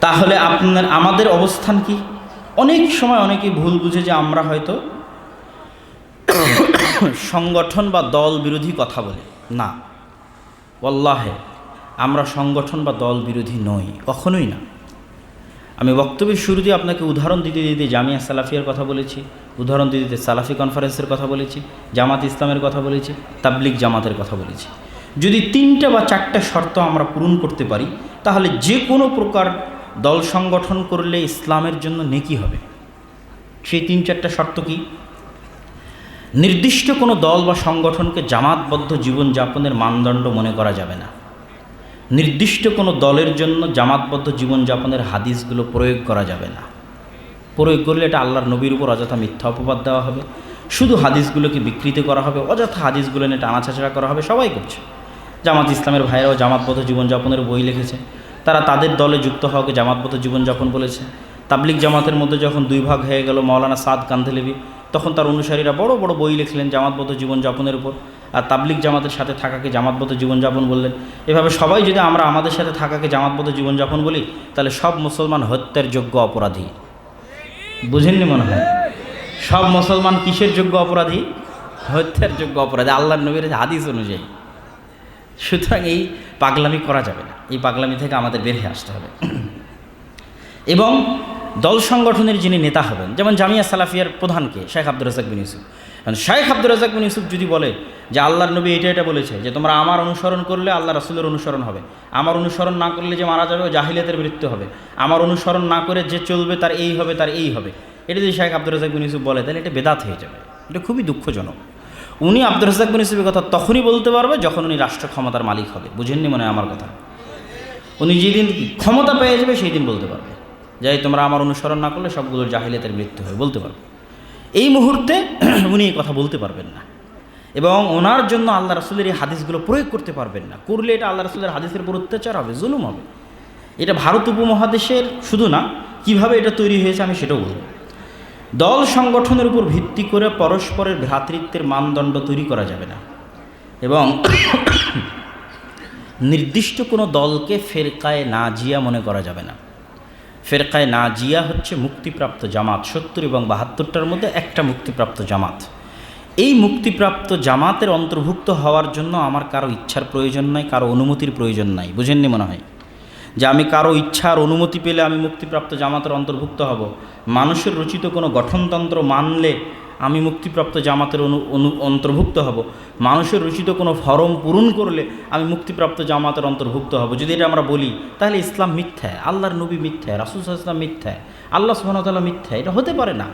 তাহলে আপনার, আমাদের অবস্থান কি? অনেক সময় অনেকে ভুল বুঝে যে আমরা হয়তো সংগঠন বা দল বিরোধী কথা বলি। না। ওল্লাহে আমরা সংগঠন বা দল বিরোধী নই, কখনোই না। আমি বক্তব্যের শুরুতে আপনাকে উদাহরণ দিতে দিতে জামিয়া সালাফিয়ার কথা বলেছি, উদাহরণ দিতে দিতে সালাফি কনফারেন্সের কথা বলেছি, জামাত ইসলামের কথা বলেছি তাবলিক জামাতের কথা বলেছি। যদি তিনটা বা চারটা শর্ত আমরা পূরণ করতে পারি, তাহলে যে কোনো প্রকার দল সংগঠন করলে ইসলামের জন্য নেকি হবে। সেই তিন চারটা শর্ত কি? নির্দিষ্ট কোনো দল বা সংগঠনকে জামাতবদ্ধ জীবনযাপনের মানদণ্ড মনে করা যাবে না। নির্দিষ্ট কোনো দলের জন্য জামাতবদ্ধ জীবনযাপনের হাদিসগুলো প্রয়োগ করা যাবে না। প্রয়োগ করলে এটা আল্লাহর নবীর উপর অযথা মিথ্যা অপবাদ দেওয়া হবে। শুধু হাদিসগুলোকে বিকৃত করা হবে, অযথা হাদিসগুলো নিয়ে টানাছাছড়া করা হবে, সবাই করছে। জামাত ইসলামের ভাইরাও জামাতবদ্ধ জীবনযাপনের বই লিখেছে। তারা তাদের দলে যুক্ত হওয়াকে জামাতবদ্ধ জীবনযাপন বলেছে তাবলিক জামাতের মধ্যে যখন দুই ভাগ হয়ে গেল মৌলানা সাদ কান্ধেলেবি তখন তার অনুসারীরা বড় বড় বই লিখলেন জামাতবদ্ধ জীবনযাপনের উপর। আর তাবলিক জামাতের সাথে থাকাকে জামাতবদ্ধ জীবনযাপন বললেন এভাবে সবাই যদি আমরা আমাদের সাথে থাকাকে জামাতবদ্ধ জীবনযাপন বলি, তাহলে সব মুসলমান হত্যার যোগ্য অপরাধী। বুঝেননি মনে হয়? সব মুসলমান কিসের যোগ্য অপরাধী? হত্যার যোগ্য অপরাধী। আল্লাহ নবীর হাদিস অনুযায়ী। সুতরাং এই পাগলামি করা যাবে না। এই পাগলামি থেকে আমাদের বের হয়ে আসতে হবে। এবং দল সংগঠনের যিনি নেতা হবেন, যেমন জামিয়া সালাফিয়ার প্রধানকে শেখ আব্দুর রাজাক বিন ইউসুফ। কারণ শেখ আব্দুর রাজাক বিন ইউসুফ যদি বলে যে আল্লাহর নবী এটা এটা বলেছে, যে তোমরা আমার অনুসরণ করলে আল্লাহ রাসুলের অনুসরণ হবে। আমার অনুসরণ না করলে যে মারা যাবে ও জাহিলিয়াতের মৃত্যু হবে। আমার অনুসরণ না করে যে চলবে তার এই হবে, তার এই হবে। এটা যদি শেখ আব্দুর রাজাক বিন ইউসুফ বলে, তাহলে এটা বেদাত হয়ে যাবে। এটা খুবই দুঃখজনক। উনি আব্দুর রাজাক বিন ইউসুফের কথা তখনই বলতে পারবে যখন উনি রাষ্ট্র ক্ষমতার মালিক হবে। বুঝেননি মনে আমার কথা? উনি যেদিন ক্ষমতা পেয়ে যাবে সেই দিন বলতে পারবে। যাই তোমরা আমার অনুসরণ না করলে সবগুলো জাহিলিয়াতের মৃত্যু হয় বলতে পারবে। এই মুহূর্তে উনি এই কথা বলতে পারবেন না। এবং ওনার জন্য আল্লাহ রাসুলের এই হাদিসগুলো প্রয়োগ করতে পারবেন না। করলে এটা আল্লাহ রাসুলের হাদিসের উপর অত্যাচার হবে, জুলুম হবে। এটা ভারত উপমহাদেশের শুধু না, কীভাবে এটা তৈরি হয়েছে আমি সেটাও বলব। দল সংগঠনের উপর ভিত্তি করে পরস্পরের ভ্রাতৃত্বের মানদণ্ড তৈরি করা যাবে না। এবং নির্দিষ্ট কোনো দলকে ফেরকায় নাজিয়া মনে করা যাবে না। ফেরকায় নাজিয়া হচ্ছে মুক্তিপ্রাপ্ত জামাত, সত্তর এবং বাহাত্তরটার মধ্যে একটা মুক্তিপ্রাপ্ত জামাত। এই মুক্তিপ্রাপ্ত জামাতের অন্তর্ভুক্ত হওয়ার জন্য আমার কারও ইচ্ছার প্রয়োজন নাই, কারও অনুমতির প্রয়োজন নাই, বুঝেননি মনে হয়? যে আমি কারও ইচ্ছার অনুমতি পেলে আমি মুক্তিপ্রাপ্ত জামাতের অন্তর্ভুক্ত হব। মানুষের রচিত কোনো গঠনতন্ত্র মানলে আমি মুক্তিপ্রাপ্ত জামাতের অনু অনু, অন্তর্ভুক্ত হব। মানুষের রচিত কোনো ফরম পূরণ করলে আমি মুক্তিপ্রাপ্ত জামাতের অন্তর্ভুক্ত হব। যদি এটা আমরা বলি, তাহলে ইসলাম মিথ্যা, আল্লাহর নবী মিথ্যা, রাসুল ইসলাম মিথ্যা, আল্লাহ সুবাহতাল্লাহ মিথ্যা, এটা হতে পারে না।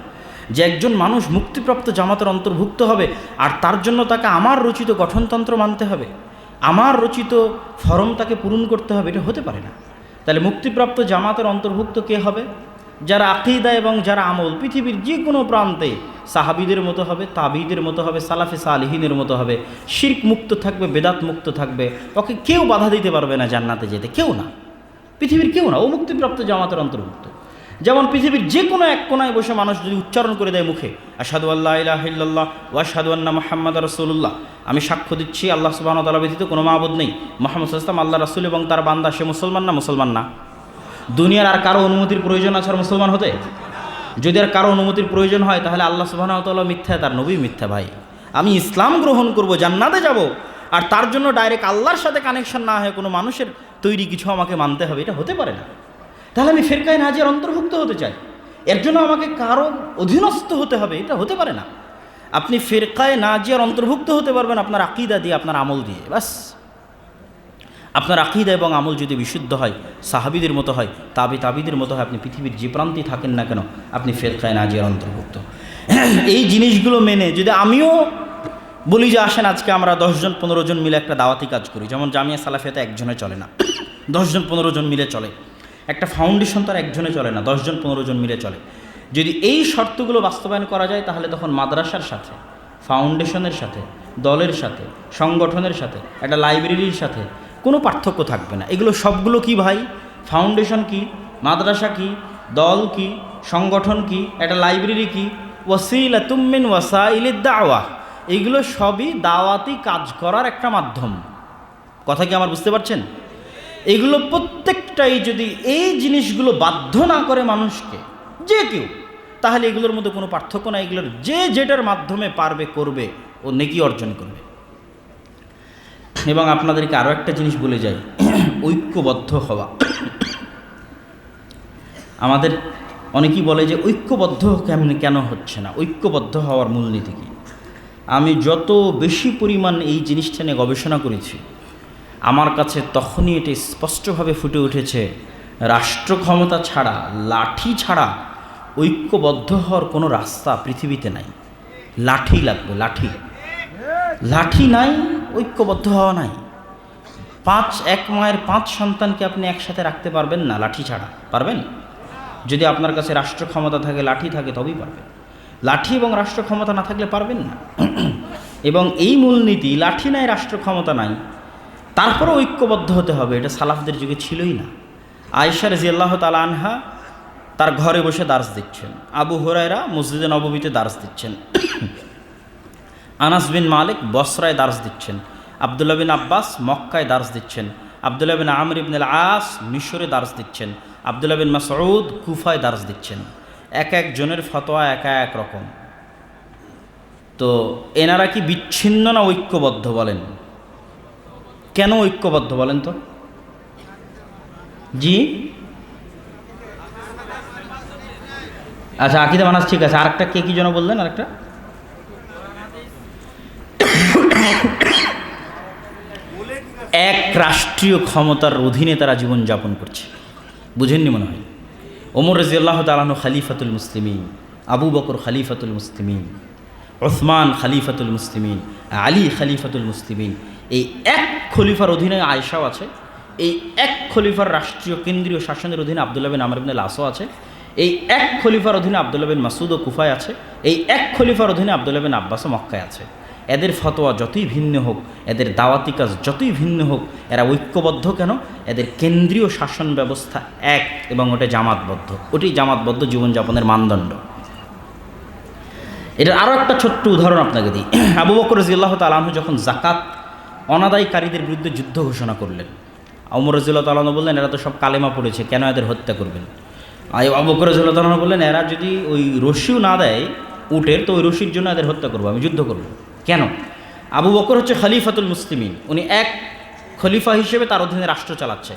যে একজন মানুষ মুক্তিপ্রাপ্ত জামাতের অন্তর্ভুক্ত হবে, আর তার জন্য তাকে আমার রচিত গঠনতন্ত্র মানতে হবে, আমার রচিত ফরম তাকে পূরণ করতে হবে, এটা হতে পারে না। তাহলে মুক্তিপ্রাপ্ত জামাতের অন্তর্ভুক্ত কে হবে? যারা আকিদা এবং যারা আমল, পৃথিবীর যে কোনো প্রান্তে সাহাবিদের মতো হবে, তাবিদের মতো হবে, সালাফে সালিহিনের মতো হবে। শির্ক মুক্ত থাকবে, বেদাত মুক্ত থাকবে। ওকে কেউ বাধা দিতে পারবে না জান্নাতে যেতে, কেউ না। পৃথিবীর কেউ না, ও মুক্তিপ্রাপ্ত জামাতের অন্তর্ভুক্ত। যেমন পৃথিবীর যে কোনো এক কোনায় বসে মানুষ যদি উচ্চারণ করে দেয় মুখে আসাদু আল্লাহ ইলাহিল্লাহ ওয়াসাদু আন্না মোহাম্মদ রসুল্লাহ আমি সাক্ষ্য দিচ্ছি, আল্লাহ সুবাহ তালা ব্যতীত কোনো মাহবুদ নেই। মোহাম্মদ ইসলাম আল্লাহ রাসুল এবং তার বান্দা, সে মুসলমান না মুসলমান না? দুনিয়ার আর কারও অনুমতির প্রয়োজন আছে আর মুসলমান হতে? যদি আর কারও অনুমতির প্রয়োজন হয়, তাহলে আল্লাহ সুবাহতাল্লাহ মিথ্যা, তার নবী মিথ্যা ভাই। আমি ইসলাম গ্রহণ করব, জান্নাতে যাব। আর তার জন্য ডাইরেক্ট আল্লাহর সাথে কানেকশন না হয়ে কোনো মানুষের তৈরি কিছু আমাকে মানতে হবে, এটা হতে পারে না। তাহলে আমি ফেরকায় নাজিয়ার অন্তর্ভুক্ত হতে চাই। এর জন্য আমাকে কারও অধীনস্থ হতে হবে, এটা হতে পারে না। আপনি ফেরকায় নাজিয়ার অন্তর্ভুক্ত হতে পারবেন আপনার আকিদা দিয়ে, আপনার আমল দিয়ে বাস আপনার আকিদা এবং আমল যদি বিশুদ্ধ হয়, সাহাবিদের মতো হয়, তাবি তাবিদের মতো হয়, আপনি পৃথিবীর যে প্রান্তে থাকেন না কেন, আপনি ফেরকায় নাজিয়ার অন্তর্ভুক্ত। এই জিনিসগুলো মেনে যদি আমিও বলি যে আসেন, আজকে আমরা দশজন পনেরো জন মিলে একটা দাওয়াতি কাজ করি, যেমন জামিয়া সালাফিয়াতে একজনে চলে না, দশজন পনেরো জন মিলে চলে। একটা ফাউন্ডেশন তার একজনে চলে না, দশজন পনেরো জন মিলে চলে। যদি এই শর্তগুলো বাস্তবায়ন করা যায়, তাহলে তখন মাদ্রাসার সাথে ফাউন্ডেশনের সাথে, দলের সাথে, সংগঠনের সাথে, একটা লাইব্রেরির সাথে কোনো পার্থক্য থাকবে না। এগুলো সবগুলো কি ভাই? ফাউন্ডেশন কি? মাদ্রাসা কি? দল কি? সংগঠন কি? একটা লাইব্রেরি কি? ওয়াসিলা তুমিন ওয়াসাইল দাওয়া। এগুলো সবই দাওয়াতি কাজ করার একটা মাধ্যম। কথা কি আমার বুঝতে পারছেন? এগুলো প্রত্যেকটাই যদি এই জিনিসগুলো বাধ্য না করে মানুষকে, যে কেউ, তাহলে এগুলোর মধ্যে কোনো পার্থক্য নাই, এগুলোর যে যেটার মাধ্যমে পারবে, করবে ও নেকি অর্জন করবে। এবং আপনাদেরকে আরও একটা জিনিস বলে যাই, ঐক্যবদ্ধ হওয়া। আমাদের অনেকেই বলে যে ঐক্যবদ্ধ কেমন, কেন হচ্ছে না? ঐক্যবদ্ধ হওয়ার মূলনীতি কী? আমি যত বেশি পরিমাণ এই জিনিসটা নিয়ে গবেষণা করেছি আমার কাছে তখনই এটি স্পষ্টভাবে ফুটে উঠেছে। রাষ্ট্র ক্ষমতা ছাড়া, লাঠি ছাড়া ঐক্যবদ্ধ হওয়ার কোনো রাস্তা পৃথিবীতে নাই। লাঠি লাগবে, লাঠি। লাঠি নাই, ঐক্যবদ্ধ হওয়া নাই। পাঁচ, এক মায়ের পাঁচ সন্তানকে আপনি একসাথে রাখতে পারবেন না লাঠি ছাড়া, পারবেন? যদি আপনার কাছে রাষ্ট্র ক্ষমতা থাকে, লাঠি থাকে, তবেই পারবেন। লাঠি এবং রাষ্ট্র ক্ষমতা না থাকলে পারবেন না। এবং এই মূলনীতি, লাঠি নাই রাষ্ট্র ক্ষমতা নাই তারপরে ঐক্যবদ্ধ হতে হবে, এটা সালাফদের যুগে ছিলই না। আয়েশা রাজি আল্লাহ তালা আনহা তার ঘরে বসে দার্স দিচ্ছেন। আবু হুরায়রা মসজিদে নবমীতে দার্স দিচ্ছেন। আনাস বিন মালিক বসরায় দার্স দিচ্ছেন। আবদুল্লাহ বিন আব্বাস মক্কায় দার্স দিচ্ছেন। আবদুল্লাহ বিন আমর ইবন আস মিশরে দার্স দিচ্ছেন। আবদুল্লাহ বিন মাসউদ কুফায় দার্স দিচ্ছেন। এক একজনের ফতোয়া একা এক রকম। তো এনারা কি বিচ্ছিন্ন না ঐক্যবদ্ধ বলেন? কেন ঐক্যবদ্ধ বলেন তো? জি? আচ্ছা আকিদা মানাস ঠিক আছে। আরেকটা কে কি যেন বললেন? আরেকটা? এক রাষ্ট্রীয় ক্ষমতার অধীনে তারা জীবনযাপন করছে। বুঝেননি মনে হয়? ওমর রাজিয়াল্লাহ তালানু খালিফাতুল মুসলিমিন, আবু বকর খালিফাতুল মুসলিমিন ওসমান খালিফাতুল মুসলিমিন, আলী খালিফাতুল মুসলিমিন এই এক খলিফার অধীনে আয়সাও আছে, এই এক খলিফার রাষ্ট্রীয় কেন্দ্রীয় শাসনের অধীনে আবদুল্লাহ বিন আমর লাসও আছে, এই এক খলিফার অধীনে আবদুল্লাহ বিন মাসুদ ও কুফায় আছে, এই এক খলিফার অধীনে আবদুল্লাহ বিন আব্বাসও মক্কায় আছে। এদের ফতোয়া যতই ভিন্ন হোক, এদের দাওয়াতি কাজ যতই ভিন্ন হোক, এরা ঐক্যবদ্ধ কেন? এদের কেন্দ্রীয় শাসন ব্যবস্থা এক এবং ওটা জামাতবদ্ধ। ওটি জামাতবদ্ধ জীবনযাপনের মানদণ্ড। এটার আরও একটা ছোট্ট উদাহরণ আপনাকে দিই। আবু বকর রাজিয়াল্লাহ তালাহু যখন জাকাত অনাদায়কারীদের বিরুদ্ধে যুদ্ধ ঘোষণা করলেন। অমর তালাহ বললেন, এরা তো সব কালেমা পড়েছে, কেন এদের হত্যা করবেন? আই আবু বকর রাজিউল্লাহ বললেন, এরা যদি ওই রশিও না দেয় উটের, তো ওই রশির জন্য এদের হত্যা করব, আমি যুদ্ধ করব। কেন? আবু বকর হচ্ছে খলিফাতুল মুসলিমিন, উনি এক খলিফা হিসেবে তার অধীনে রাষ্ট্র চালাচ্ছে।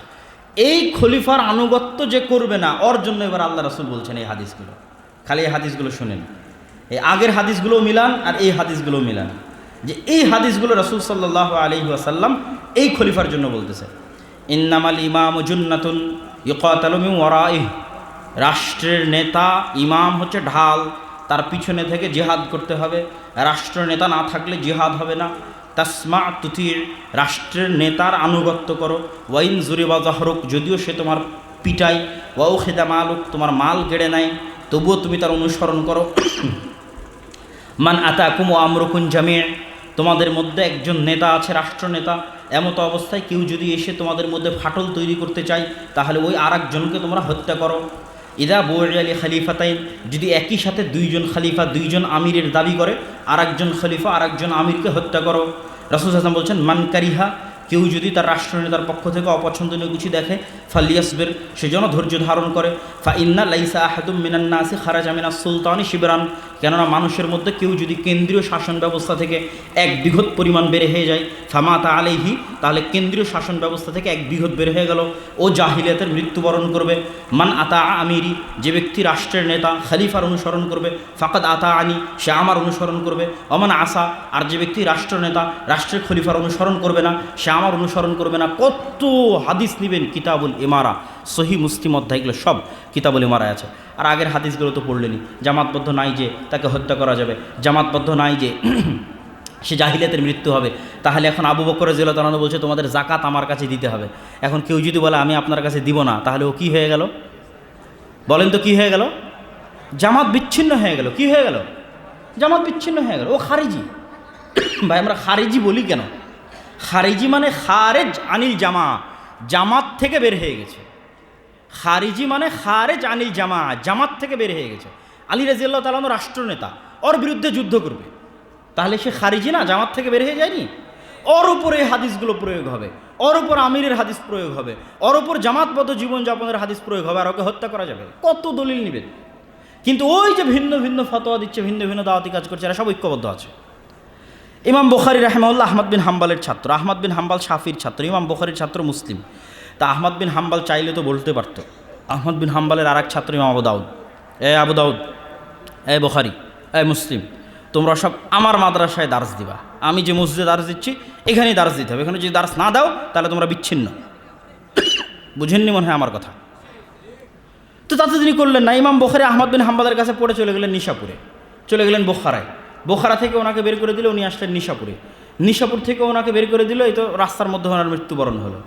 এই খলিফার আনুগত্য যে করবে না, ওর জন্য এবার আল্লাহ রাসুল বলছেন এই হাদিসগুলো। খালি এই হাদিসগুলো শুনেন। এই আগের হাদিসগুলোও মিলান, আর এই হাদিসগুলোও মিলান। যে এই হাদিসগুলো রসুল সাল্লাহ আলি আসাল্লাম এই খলিফার জন্য বলতেছে। ইন্নামাল ইমাম জুন্নাতুন ইকাতালমি ওরাইহ রাষ্ট্রের নেতা ইমাম হচ্ছে ঢাল, তার পিছনে থেকে জিহাদ করতে হবে। রাষ্ট্র নেতা না থাকলে জিহাদ হবে না। তাসমা তুতির, রাষ্ট্রের নেতার আনুগত্য করো। ওয়াইন জুরিবা জাহরুক, যদিও সে তোমার পিটাই। ওয়াও খেদা মালুক, তোমার মাল কেড়ে নেয়। তবুও তুমি তার অনুসরণ করো। মান আতা কুমো আমরকুন জামিয়ে তোমাদের মধ্যে একজন নেতা আছে, রাষ্ট্রনেতা। এমতো অবস্থায় কেউ যদি এসে তোমাদের মধ্যে ফাটল তৈরি করতে চায়, তাহলে ওই আর একজনকে তোমরা হত্যা করো। ইদা বৌর আলী খালিফাতাইন, যদি একই সাথে দুইজন খালিফা, দুইজন আমিরের দাবি করে আর একজন খলিফা আর একজন আমিরকে হত্যা করো। রসুল হাসান বলছেন মানকারিহা কেউ যদি তার রাষ্ট্রনেতার পক্ষ থেকে অপছন্দনীয় কিছু দেখে, ফালিয়াসবের, সে যেন ধৈর্য ধারণ করে। ফা ইন্না লাইসা আহাদুম মিনান্না আসি খারাজা মিনা সুলতানি শিবরান। কেননা মানুষের মধ্যে কেউ যদি কেন্দ্রীয় শাসন ব্যবস্থা থেকে এক বৃহৎ পরিমাণ বেড়ে হয়ে যায়, ফামাতা আলেহি তাহলে কেন্দ্রীয় শাসন ব্যবস্থা থেকে এক বৃহৎ বের হয়ে গেল। ও জাহিলিয়াতের মৃত্যুবরণ করবে। মান আতা আমিরি, যে ব্যক্তি রাষ্ট্রের নেতা, খালিফার অনুসরণ করবে, ফাকাদ আতা আনি, সে আমার অনুসরণ করবে। অমান আসা, আর যে ব্যক্তি রাষ্ট্রনেতা, রাষ্ট্রের খলিফার অনুসরণ করবে না, সে আমার অনুসরণ করবে না। কত হাদিস নেবেন কিতাবুল ইমারা। সহি মুসলিম অধ্যায়গুলো সব কিতাবুল ইমারায় আছে। আর আগের হাদিসগুলো তো পড়লেনি জামাতবদ্ধ নাই যে তাকে হত্যা করা যাবে। জামাতবদ্ধ নাই যে সে জাহিলিয়াতের মৃত্যু হবে। তাহলে এখন আবু বকর জিল্লা তালানো বলছে, তোমাদের জাকাত আমার কাছে দিতে হবে। এখন কেউ যদি বলে, আমি আপনার কাছে দিব না, তাহলে ও কি হয়ে গেল? বলেন তো কি হয়ে গেল? জামাত বিচ্ছিন্ন হয়ে গেল। কি হয়ে গেল? জামাত বিচ্ছিন্ন হয়ে গেল। ও খারিজি। ভাই, আমরা খারিজি বলি কেন? খারিজি মানে খারেজ আনিল জামা, জামাত থেকে বের হয়ে গেছে। খারিজি মানে খারেজ আনিল জামা, জামাত থেকে বের হয়ে গেছে। আলী রাজিয়াল্লাহ তালানো রাষ্ট্রনেতা, ওর বিরুদ্ধে যুদ্ধ করবে। তাহলে সে খারিজি না, জামাত থেকে বের হয়ে যায়নি? ওর উপরে হাদিসগুলো প্রয়োগ হবে, ওর উপর আমিরের হাদিস প্রয়োগ হবে, ওর উপর জামাতবদ্ধ জীবনযাপনের হাদিস প্রয়োগ হবে আর ওকে হত্যা করা যাবে। কত দলিল নেবেন? কিন্তু ওই যে ভিন্ন ভিন্ন ফতোয়া দিচ্ছে, ভিন্ন ভিন্ন দাওয়াতি কাজ করছে, এরা সব ঐক্যবদ্ধ আছে। ইমাম বখারি রাহমাউল্লাহ আহমদ বিন হাম্বালের ছাত্র, আহমদ বিন হাম্বাল শাফির ছাত্র, ইমাম বখারির ছাত্র মুসলিম। তা আহমদ বিন হাম্বাল চাইলে তো বলতে পারতো। আহমদ বিন হাম্বালের আর এক ছাত্র ইমাম আবু দাউদ। এ আবু দাউদ, এ বখারি, এ মুসলিম, তোমরা সব আমার মাদ্রাসায় দার্স দিবা। আমি যে মসজিদে দার্স দিচ্ছি, এখানেই দার্স দিতে হবে। এখানে যদি দার্স না দাও, তাহলে তোমরা বিচ্ছিন্ন। বুঝেননি মনে হয় আমার কথা? তো তাতে তিনি করলেন না। ইমাম বখারি আহমদ বিন হাম্বাদের কাছে পড়ে চলে গেলেন নিশাপুরে। চলে গেলেন বোখারায়। বোখারা থেকে ওনাকে বের করে দিল উনি আসলেন নিশাপুরে। নিশাপুর থেকে ওনাকে বের করে দিল এই তো রাস্তার মধ্যে ওনার মৃত্যুবরণ হলো।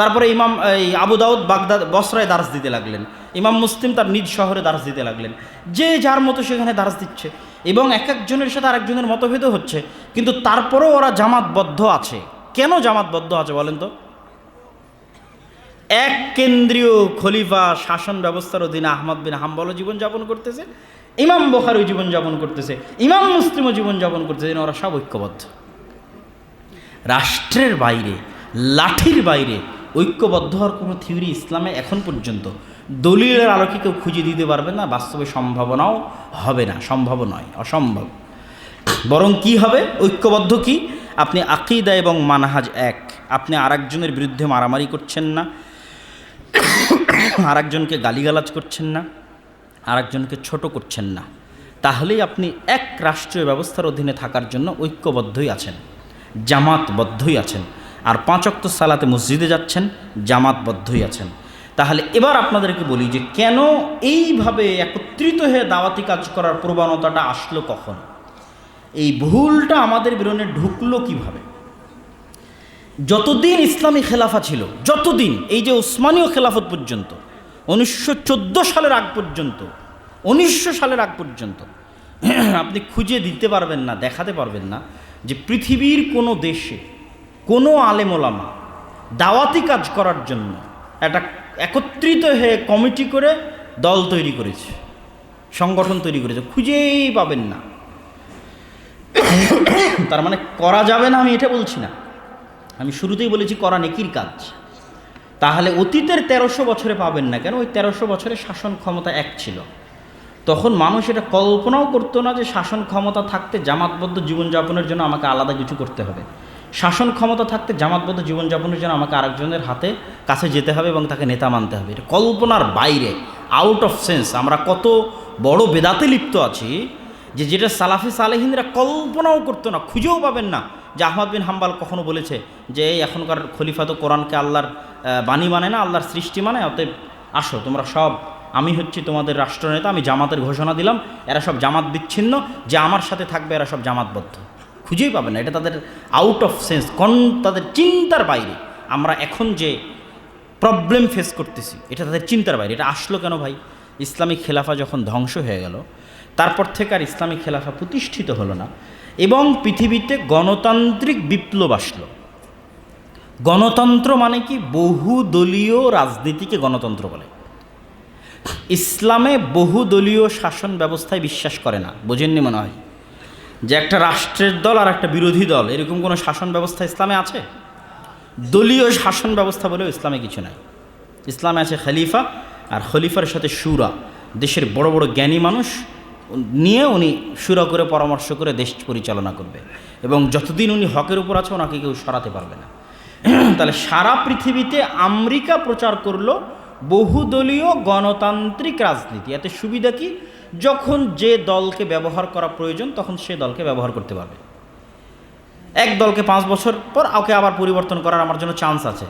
তারপরে ইমাম, এই আবু দাউদ বাগদাদ বসরায় দার্স দিতে লাগলেন। ইমাম মুসলিম তার নিজ শহরে দার্স দিতে লাগলেন। যে যার মতো সেখানে দার্স দিচ্ছে এবং এক একজনের সাথে আরেকজনের মতভেদও হচ্ছে, কিন্তু তারপরেও ওরা জামাতবদ্ধ আছে। কেন জামাতবদ্ধ আছে বলেন তো? এক কেন্দ্রীয় খলিফা শাসন ব্যবস্থার অধীনে আহমদ বিন হাম্বলও জীবনযাপন করতেছে ইমাম বখারও জীবনযাপন করতেছে, ইমাম মুসলিমও জীবনযাপন করতেছে ওরা সব ঐক্যবদ্ধ। রাষ্ট্রের বাইরে, লাঠির বাইরে ঐক্যবদ্ধ হওয়ার কোনো থিওরি ইসলামে এখন পর্যন্ত। দলিলের আলোকে কেউ খুঁজে দিতে পারবে না, বাস্তবে সম্ভাবনাও হবে না, সম্ভব নয়, অসম্ভব। বরং কি হবে? ঐক্যবদ্ধ কি? আপনি আকিদা এবং মানহাজ এক। আপনি আরেকজনের বিরুদ্ধে মারামারি করছেন না, আরেকজনকে গালিগালাজ করছেন না। আরেকজনকে ছোট করছেন না। তাহলেই আপনি এক রাষ্ট্রীয় ব্যবস্থার অধীনে থাকার জন্য ঐক্যবদ্ধই আছেন, জামাতবদ্ধই আছেন, আর পাঁচক্ত সালাতে মসজিদে যাচ্ছেন, জামাতবদ্ধই আছেন। তাহলে এবার আপনাদেরকে বলি যে কেন এইভাবে একত্রিত হয়ে দাওয়াতি কাজ করার প্রবণতাটা আসলো কখন? এই ভুলটা আমাদের বিরনে ঢুকলো কীভাবে? যতদিন ইসলামী খেলাফা ছিল, যতদিন এই যে ওসমানীয় খেলাফত পর্যন্ত উনিশশো চোদ্দ সালের আগ পর্যন্ত, উনিশশো সালের আগ পর্যন্ত, আপনি খুঁজে দিতে পারবেন না, দেখাতে পারবেন না যে পৃথিবীর কোনো দেশে কোনো আলেমোলামা দাওয়াতি কাজ করার জন্য একটা একত্রিত হয়ে কমিটি করে দল তৈরি করেছে, সংগঠন তৈরি করেছে, খুঁজেই পাবেন না। তার মানে করা যাবে না, আমি এটা বলছি না। আমি শুরুতেই বলেছি, করা নেকির কাজ। তাহলে অতীতের তেরোশো বছরে পাবেন না কেন? ওই তেরোশো বছরে শাসন ক্ষমতা এক ছিল। তখন মানুষ এটা কল্পনাও করতো না যে শাসন ক্ষমতা থাকতে জামাতবদ্ধ জীবনযাপনের জন্য আমাকে আলাদা কিছু করতে হবে। শাসন ক্ষমতা থাকতে জামাতবদ্ধ জীবনযাপনের জন্য আমাকে আরেকজনের হাতে কাছে যেতে হবে এবং তাকে নেতা মানতে হবে। এটা কল্পনার বাইরে আউট অফ সেন্স আমরা কত বড় বেদাতে লিপ্ত আছি যে যেটা সালাফি সালেহিনরা কল্পনাও করতো না, খুঁজেও পাবেন না। যে আহমদ বিন হাম্বাল কখনো বলেছে যে, এই এখনকার খলিফা তো কোরআনকে আল্লাহর বাণী মানে না, আল্লাহর সৃষ্টি মানে অতএব আসো, তোমরা সব, আমি হচ্ছি তোমাদের রাষ্ট্রনেতা, আমি জামাতের ঘোষণা দিলাম, এরা সব জামাত বিচ্ছিন্ন, যে আমার সাথে থাকবে এরা সব জামাতবদ্ধ। খুঁজেই পাবে না, এটা তাদের আউট অফ সেন্স কন তাদের চিন্তার বাইরে। আমরা এখন যে প্রবলেম ফেস করতেছি, এটা তাদের চিন্তার বাইরে, এটা আসলো কেন ভাই? ইসলামিক খেলাফা যখন ধ্বংস হয়ে গেল, তারপর থেকে আর ইসলামিক খেলাফা প্রতিষ্ঠিত হলো না। এবং পৃথিবীতে গণতান্ত্রিক বিপ্লব আসলো। গণতন্ত্র মানে কি? বহুদলীয় রাজনীতিকে গণতন্ত্র বলে। ইসলামে বহুদলীয় শাসন ব্যবস্থায় বিশ্বাস করে না, বোঝেননি মনে হয়? যে একটা রাষ্ট্রের দল আর একটা বিরোধী দল, এরকম কোনো শাসন ব্যবস্থা ইসলামে আছে? দলীয় শাসন ব্যবস্থা বলেও ইসলামে কিছু নাই। ইসলামে আছে খলিফা, আর খলিফার সাথে সুরা, দেশের বড় বড় জ্ঞানী মানুষ নিয়ে উনি সুরা করে পরামর্শ করে দেশ পরিচালনা করবে। এবং যতদিন উনি হকের উপর আছে, ওনাকে কেউ সরাতে পারবে না। তাহলে সারা পৃথিবীতে আমেরিকা প্রচার করল বহুদলীয় গণতান্ত্রিক রাজনীতি। এতে সুবিধা কি? যখন যে দলকে ব্যবহার করা প্রয়োজন, তখন সে দলকে ব্যবহার করতে পারবে। এক দলকে পাঁচ বছর পর ওকে আবার পরিবর্তন করার আমার জন্য চান্স আছে।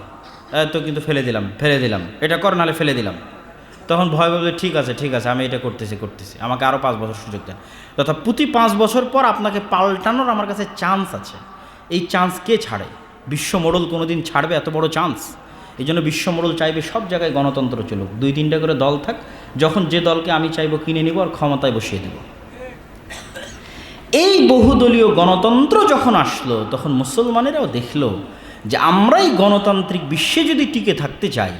তো কিন্তু ফেলে দিলাম ফেলে দিলাম। এটা কর, নাহলে ফেলে দিলাম। তখন ভয় ভাববে ঠিক আছে ঠিক আছে, আমি এটা করতেছি করতেছি। আমাকে আরও পাঁচ বছর সুযোগ দেন। তথা প্রতি পাঁচ বছর পর আপনাকে পাল্টানোর আমার কাছে চান্স আছে। এই চান্স কে ছাড়ে? বিশ্ব মোড়ল কোনো দিন ছাড়বে? এত বড় চান্স এই জন্য বিশ্ব মোড়ল চাইবে সব জায়গায় গণতন্ত্র চলুক। দুই, তিনটা করে দল থাক। যখন যে দলকে আমি চাইব কিনে নিব আর ক্ষমতায় বসিয়ে দেবো। এই বহুদলীয় গণতন্ত্র যখন আসলো, তখন মুসলমানেরাও দেখল যে আমরাই গণতান্ত্রিক বিশ্বে যদি টিকে থাকতে চাই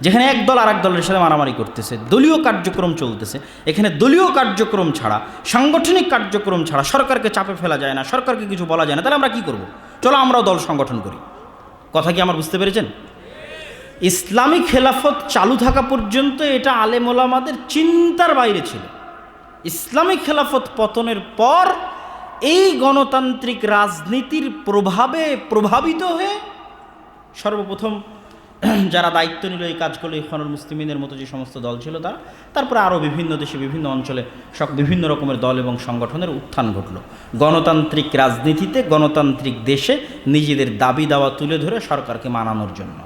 যেখানে এক দল আর এক দলের সাথে মারামারি করতেছে, দলীয় কার্যক্রম চলতেছে। এখানে দলীয় কার্যক্রম ছাড়া, সাংগঠনিক কার্যক্রম ছাড়া সরকারকে চাপে ফেলা যায় না, সরকারকে কিছু বলা যায় না। তাহলে আমরা কি করব? চলো আমরাও দল সংগঠন করি। কথা কি আমার বুঝতে পেরেছেন? ইসলামী খেলাফত চালু থাকা পর্যন্ত এটা আলেমোলামাদের চিন্তার বাইরে ছিল। ইসলামী খেলাফত পতনের পর এই গণতান্ত্রিক রাজনীতির প্রভাবে প্রভাবিত হয়ে সর্বপ্রথম যারা দায়িত্ব নিল এই কাজগুলো ইফানুল মুসলিমিনের মতো যে সমস্ত দল ছিল তারা, তারপরে আরও বিভিন্ন দেশে, বিভিন্ন অঞ্চলে সব বিভিন্ন রকমের দল এবং সংগঠনের উত্থান ঘটল। গণতান্ত্রিক রাজনীতিতে গণতান্ত্রিক দেশে নিজেদের দাবি দাওয়া তুলে ধরে সরকারকে মানানোর জন্য।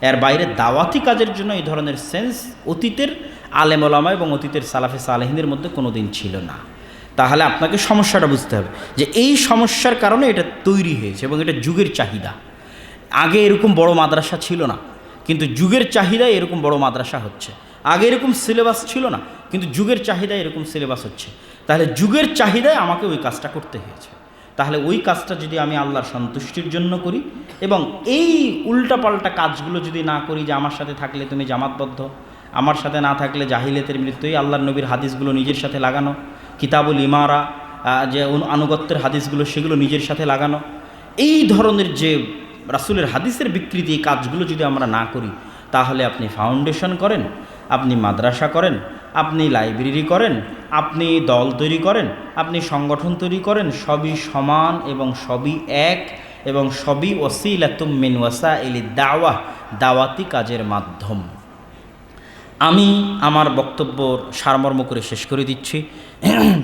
এর বাইরে দাওয়াতি কাজের জন্য এই ধরনের সেন্স অতীতের আলেমলামা এবং অতীতের সালাফে সালেহিনের মধ্যে কোনো দিন ছিল না। তাহলে আপনাকে সমস্যাটা বুঝতে হবে যে এই সমস্যার কারণে এটা তৈরি হয়েছে এবং এটা যুগের চাহিদা। আগে এরকম বড় মাদ্রাসা ছিল না। কিন্তু যুগের চাহিদায় এরকম বড় মাদ্রাসা হচ্ছে। আগে এরকম সিলেবাস ছিল না, কিন্তু যুগের চাহিদায় এরকম সিলেবাস হচ্ছে। তাহলে যুগের চাহিদায় আমাকে ওই কাজটা করতে হয়েছে। তাহলে ওই কাজটা যদি আমি আল্লাহর সন্তুষ্টির জন্য করি এবং এই উল্টাপাল্টা কাজগুলো যদি না করি যে আমার সাথে থাকলে তুমি জামাতবদ্ধ, আমার সাথে না থাকলে জাহিলেতের মৃত্যুই আল্লাহর নবীর হাদিসগুলো নিজের সাথে লাগানো, কিতাবুল ইমারা যে আনুগত্যের হাদিসগুলো সেগুলো নিজের সাথে লাগানো, এই ধরনের যে রাসুলের হাদিসের বিকৃতি এই কাজগুলো যদি আমরা না করি, তাহলে আপনি ফাউন্ডেশন করেন, আপনি মাদ্রাসা করেন, আপনি লাইব্রেরি করেন, আপনি দল তৈরি করেন, আপনি সংগঠন তৈরি করেন, সবই সমান এবং সবই এক এবং সবই ওসিলাতুম মিন ওয়াসা এলি দাওয়া, দাওয়াতি কাজের মাধ্যম। আমি আমার বক্তব্যর সারমর্ম করে শেষ করে দিচ্ছি।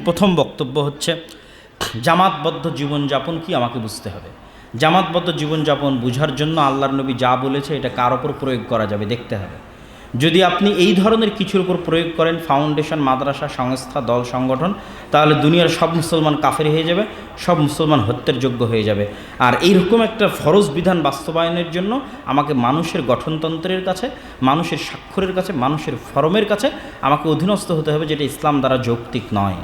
প্রথম বক্তব্য হচ্ছে, জামাতবদ্ধ জীবনযাপন কি আমাকে বুঝতে হবে? জামাতবদ্ধ জীবনযাপন বুঝার জন্য আল্লাহর নবী যা বলেছে, এটা কার ওপর প্রয়োগ করা যাবে দেখতে হবে। যদি আপনি এই ধরনের কিছুর উপর প্রয়োগ করেন, ফাউন্ডেশন, মাদ্রাসা, সংস্থা, দল, সংগঠন, তাহলে দুনিয়ার সব মুসলমান কাফের হয়ে যাবে, সব মুসলমান হত্যের যোগ্য হয়ে যাবে। আর এইরকম একটা ফরজ বিধান বাস্তবায়নের জন্য আমাকে মানুষের গঠনতন্ত্রের কাছে, মানুষের স্বাক্ষরের কাছে, মানুষের ফরমের কাছে আমাকে অধীনস্থ হতে হবে, যেটা ইসলাম দ্বারা যৌক্তিক নয়।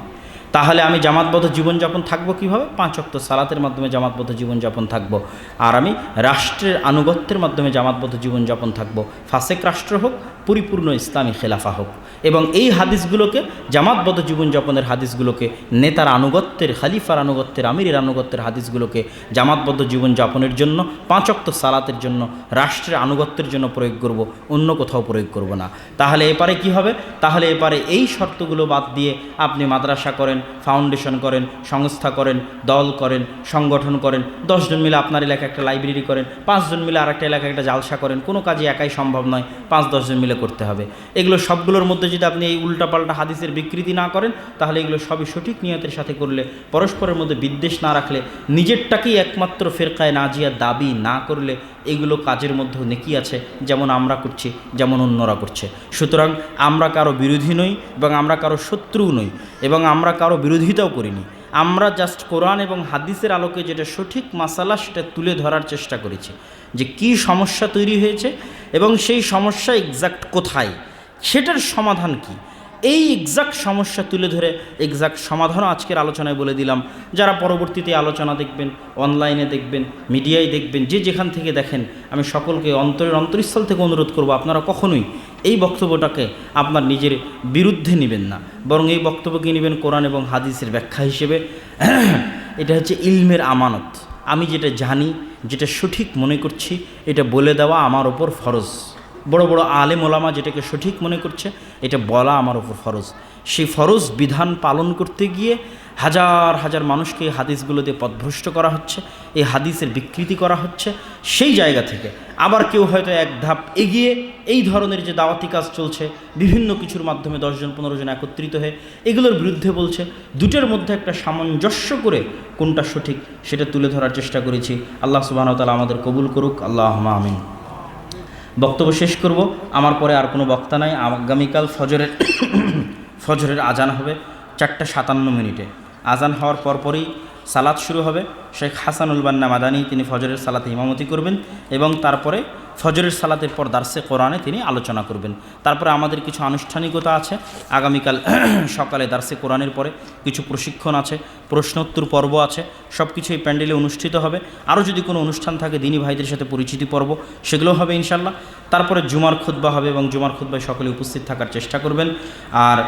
তাহলে আমি জামাতবদ্ধ জীবনযাপন থাকব কীভাবে? পাঁচ অক্ত সালাতের মাধ্যমে জামাতবদ্ধ জীবনযাপন থাকব। আর আমি রাষ্ট্রের আনুগত্যের মাধ্যমে জামাতবদ্ধ জীবনযাপন থাকব। ফাসেক রাষ্ট্র হোক, পরিপূর্ণ ইসলামী খেলাফা হোক। এবং এই হাদিসগুলোকে, জামাতবদ্ধ জীবনযাপনের হাদিসগুলোকে, নেতার আনুগত্যের, খালিফার আনুগত্যের, আমিরের আনুগত্যের হাদিসগুলোকে জামাতবদ্ধ জীবনযাপনের জন্য, পাঁচ অক্ত সালাতের জন্য, রাষ্ট্রের আনুগত্যের জন্য প্রয়োগ করব, অন্য কোথাও প্রয়োগ করব না। তাহলে এপারে কি হবে? তাহলে এপারে এই শর্তগুলো বাদ দিয়ে আপনি মাদ্রাসা করেন ফাউন্ডেশন করেন, সংস্থা করেন, দল করেন, সংগঠন করেন, দশজন মিলে আপনার এলাকায় একটা লাইব্রেরি করেন, পাঁচজন মিলে আর একটা এলাকায় একটা জালসা করেন, কোনো কাজে একাই সম্ভব নয়, পাঁচ দশজন মিলে করতে হবে। এগুলো সবগুলোর মধ্যে যদি আপনি এই উল্টাপাল্টা হাদিসের বিকৃতি না করেন, তাহলে এগুলো সবই সঠিক নিয়তের সাথে করলে, পরস্পরের মধ্যে বিদ্বেষ না রাখলে, নিজেরটাকেই একমাত্র ফেরকায় নাজিয়া দাবি না করলে এগুলো কাজের মধ্যেও নেকি আছে, যেমন আমরা করছি, যেমন অন্যরা করছে। সুতরাং আমরা কারও বিরোধী নই এবং আমরা কারও শত্রুও নই এবং আমরা কারও বিরোধিতাও করিনি। আমরা জাস্ট কোরআন এবং হাদিসের আলোকে যেটা সঠিক মাসালা সেটা তুলে ধরার চেষ্টা করেছি যে কি সমস্যা তৈরি হয়েছে এবং সেই সমস্যা এক্সাক্ট কোথায়, সেটার সমাধান কি? এই এক্সাক্ট সমস্যা তুলে ধরে এক্সাক্ট সমাধানও আজকের আলোচনায় বলে দিলাম। যারা পরবর্তীতে আলোচনা দেখবেন অনলাইনে দেখবেন মিডিয়ায় দেখবেন, যে যেখান থেকে দেখেন, আমি সকলকে অন্তরের অন্তরস্থল থেকে অনুরোধ করব, আপনারা কখনোই এই বক্তব্যটাকে আপনার নিজের বিরুদ্ধে নেবেন না। বরং এই বক্তব্যকে নেবেন কোরআন এবং হাদিসের ব্যাখ্যা হিসেবে। এটা হচ্ছে ইলমের আমানত। আমি যেটা জানি, যেটা সঠিক মনে করছি, এটা বলে দেওয়া আমার ওপর ফরজ। বড় বড় আলেম ওলামা যেটাকে সঠিক মনে করছে, এটা বলা আমার ওপর ফরজ। সেই ফরজ বিধান পালন করতে গিয়ে হাজার হাজার মানুষকে এই হাদিসগুলো দিয়ে করা হচ্ছে, এই হাদিসের বিকৃতি করা হচ্ছে। সেই জায়গা থেকে আবার কেউ হয়তো এক ধাপ এগিয়ে এই ধরনের যে দাওয়াতি কাজ চলছে, বিভিন্ন কিছুর মাধ্যমে দশজন পনেরো জন একত্রিত হয়ে এগুলোর বিরুদ্ধে বলছে, দুটোর মধ্যে একটা সামঞ্জস্য করে কোনটা সঠিক সেটা তুলে ধরার চেষ্টা করেছি। আল্লাহ সুবাহ তালা আমাদের কবুল করুক। আল্লাহ আমিন। বক্তব্য শেষ করব। আমার পরে আর কোনো বক্তা নাই। আগামীকাল ফজরের ফজরের আজান হবে চারটা সাতান্ন মিনিটে। আজান হওয়ার পরপরই সালাত শুরু হবে। শেখ হাসানুল বান্না মাদানী তিনি ফজরের সালাতে ইমামতি করবেন এবং তারপরে ফজরের সালাতের পর দার্সে কোরআনে তিনি আলোচনা করবেন। তারপরে আমাদের কিছু আনুষ্ঠানিকতা আছে। আগামীকাল সকালে দার্সে কোরআনের পরে কিছু প্রশিক্ষণ আছে, প্রশ্নোত্তর পর্ব আছে সব কিছু এই প্যান্ডেলে অনুষ্ঠিত হবে। আরও যদি কোনো অনুষ্ঠান থাকে, দিনী ভাইদের সাথে পরিচিতি পর্ব সেগুলো হবে ইনশাল্লাহ তারপরে জুমার খুদ্া হবে এবং জুমার খুদ্বায় সকলে উপস্থিত থাকার চেষ্টা করবেন। আর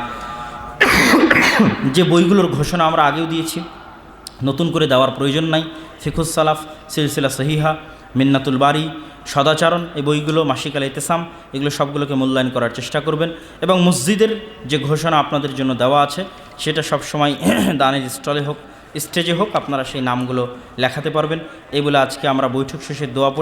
যে বইগুলোর ঘোষণা আমরা আগেও দিয়েছি নতুন করে দেওয়ার প্রয়োজন নাই। ফিখুস সালাফ, সিলসিলা সহিহা, মিন্নাতুল বাড়ি সদাচরণ এই বইগুলো, মাসিকাল ইতেসাম এগুলো সবগুলোকে মূল্যায়ন করার চেষ্টা করবেন। এবং মসজিদের যে ঘোষণা আপনাদের জন্য দেওয়া আছে, সেটা সবসময় দানের স্টলে হোক, স্টেজে হোক, আপনারা সেই নামগুলো লেখাতে পারবেন। এগুলো আজকে আমরা বৈঠক শেষে দোয়া।